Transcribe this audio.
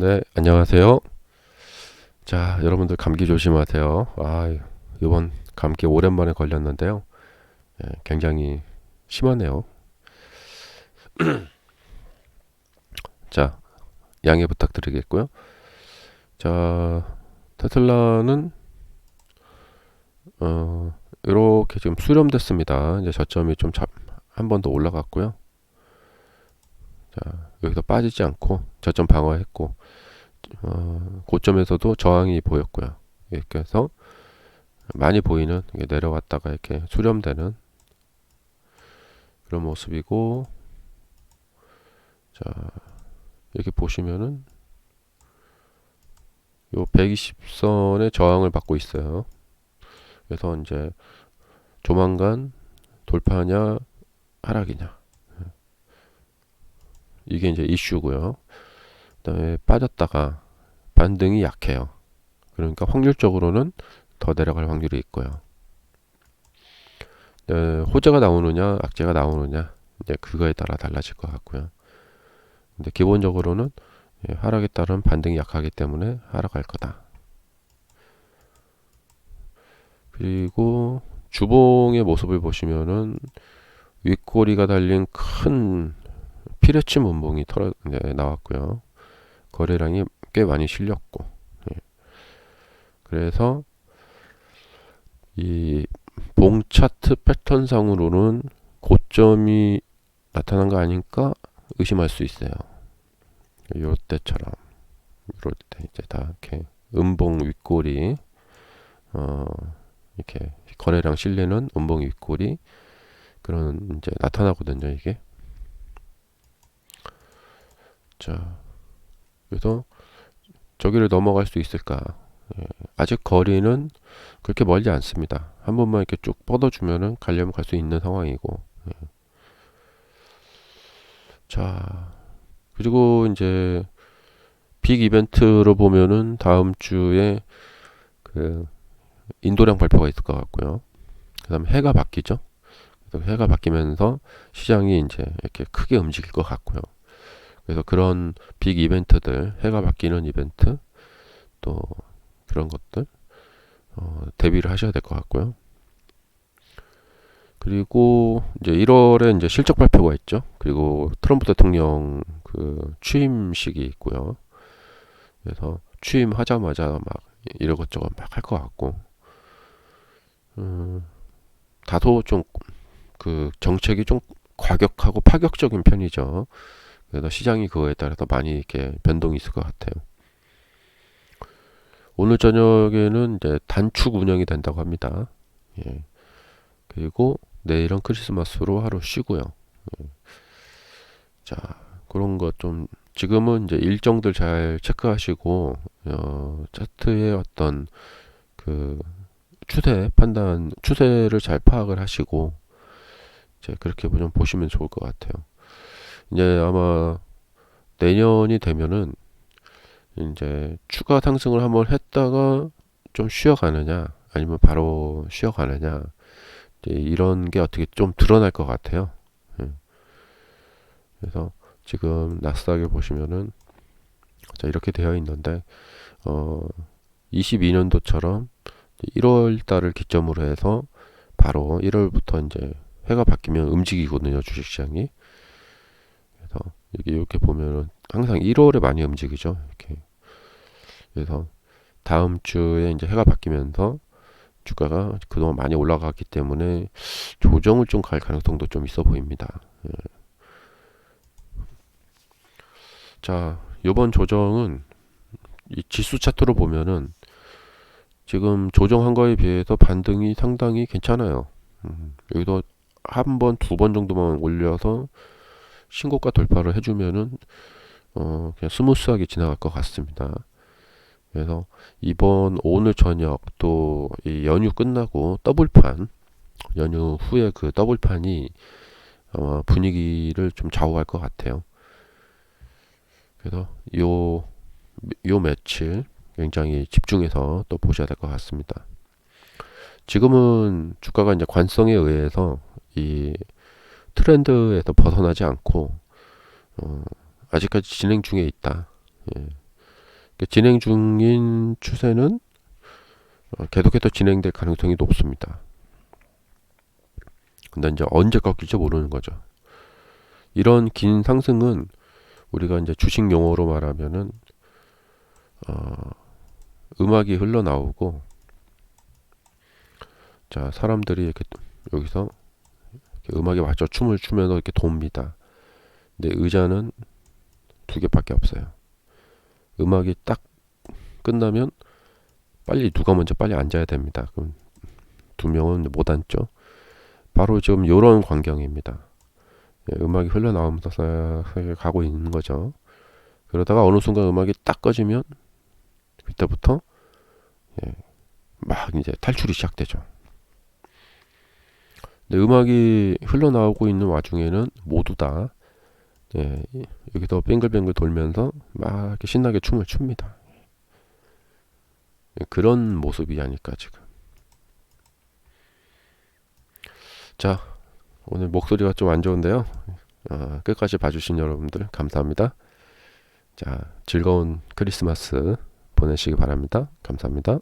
네, 안녕하세요. 자, 여러분들 감기 조심하세요. 아, 이번 감기 오랜만에 걸렸는데요. 예, 굉장히 심하네요. 자, 양해 부탁드리겠고요. 자, 테슬라는 어, 이렇게 지금 수렴됐습니다. 이제 저점이 좀 한 번 더 올라갔고요. 자, 여기서 빠지지 않고 저점 방어했고 어, 고점에서도 저항이 보였고요. 이렇게 해서 많이 보이는 내려왔다가 이렇게 수렴되는 그런 모습이고 자 이렇게 보시면은 요 120선의 저항을 받고 있어요. 그래서 이제 조만간 돌파냐 하락이냐 이게 이제 이슈고요. 그다음에 빠졌다가 반등이 약해요. 그러니까 확률적으로는 더 내려갈 확률이 있고요. 네, 호재가 나오느냐, 악재가 나오느냐, 이제 그거에 따라 달라질 것 같고요. 근데 기본적으로는 예, 하락에 따른 반등이 약하기 때문에 하락할 거다. 그리고 주봉의 모습을 보시면은 윗꼬리가 달린 큰 피레치 문봉이 털어 네, 나왔고요. 거래량이 꽤 많이 실렸고, 예. 그래서 이 봉 차트 패턴상으로는 고점이 나타난 거 아닐까 의심할 수 있어요. 요 때처럼 요럴 때 이제 다 이렇게 음봉 윗꼬리 어 이렇게 거래량 실리는 음봉 윗꼬리 그런 이제 나타나거든요 이게 자 그래서 저기를 넘어갈 수 있을까 예, 아직 거리는 그렇게 멀지 않습니다 한 번만 이렇게 쭉 뻗어주면은 가려면 갈 수 있는 상황이고 예. 자 그리고 이제 빅 이벤트로 보면은 다음 주에 그 인도량 발표가 있을 것 같고요. 그다음에 해가 바뀌죠. 해가 바뀌면서 시장이 이제 이렇게 크게 움직일 것 같고요. 그래서 그런 빅 이벤트들, 해가 바뀌는 이벤트, 또 그런 것들 어, 대비를 하셔야 될 것 같고요. 그리고 이제 1월에 이제 실적 발표가 있죠. 그리고 트럼프 대통령 그 취임식이 있고요. 그래서 취임하자마자 막 이러것저것 막 할 것 같고, 음, 다소 좀 그 정책이 좀 과격하고 파격적인 편이죠. 그래서 시장이 그거에 따라서 많이 이렇게 변동이 있을 것 같아요. 오늘 저녁에는 이제 단축 운영이 된다고 합니다. 예. 그리고 내일은 크리스마스로 하루 쉬고요. 예. 자, 그런 것 좀 지금은 이제 일정들 잘 체크하시고 어, 차트의 어떤 그 추세 판단 추세를 잘 파악을 하시고 이제 그렇게 좀 보시면 좋을 것 같아요. 이제 아마 내년이 되면은 이제 추가 상승을 한번 했다가 좀 쉬어가느냐 아니면 바로 쉬어가느냐 이런 게 어떻게 좀 드러날 것 같아요. 예. 그래서 지금 나스닥에 보시면은 자 이렇게 되어 있는데 어 22년도처럼 1월 달을 기점으로 해서 바로 1월부터 이제 해가 바뀌면 움직이거든요 주식시장이 여기 이렇게 보면은 항상 1월에 많이 움직이죠 이렇게 그래서 다음 주에 이제 해가 바뀌면서 주가가 그동안 많이 올라갔기 때문에 조정을 좀 갈 가능성도 좀 있어 보입니다. 예. 자, 이번 조정은 이 지수 차트로 보면은 지금 조정한 거에 비해서 반등이 상당히 괜찮아요. 음, 여기도 한 번, 두 번 정도만 올려서 신고가 돌파를 해주면은 어, 그냥 스무스하게 지나갈 것 같습니다. 그래서 이번 오늘 저녁 또 이 연휴 끝나고 더블판 연휴 후에 그 더블판이 어, 분위기를 좀 좌우할 것 같아요. 그래서 요, 요 며칠 굉장히 집중해서 또 보셔야 될 것 같습니다. 지금은 주가가 이제 관성에 의해서 이 트렌드에서 벗어나지 않고 어, 아직까지 진행 중에 있다. 예. 그 진행 중인 추세는 어, 계속해서 진행될 가능성이 높습니다. 근데 이제 언제 꺾일지 모르는 거죠. 이런 긴 상승은 우리가 이제 주식 용어로 말하면은 어, 음악이 흘러나오고 자 사람들이 이렇게 여기서 음악에 맞춰 춤을 추면서 이렇게 돕니다. 근데 의자는 두 개밖에 없어요. 음악이 딱 끝나면 빨리 누가 먼저 빨리 앉아야 됩니다. 그럼 두 명은 못 앉죠. 바로 지금 이런 광경입니다. 예, 음악이 흘러나오면서 싹 가고 있는 거죠. 그러다가 어느 순간 음악이 딱 꺼지면 그때부터 예, 막 이제 탈출이 시작되죠. 근데 음악이 흘러나오고 있는 와중에는 모두 다 예, 여기서 뱅글뱅글 돌면서 막 이렇게 신나게 춤을 춥니다. 예, 그런 모습이 아닐까 지금. 자, 오늘 목소리가 좀 안 좋은데요. 어, 끝까지 봐주신 여러분들 감사합니다. 자, 즐거운 크리스마스 보내시기 바랍니다. 감사합니다.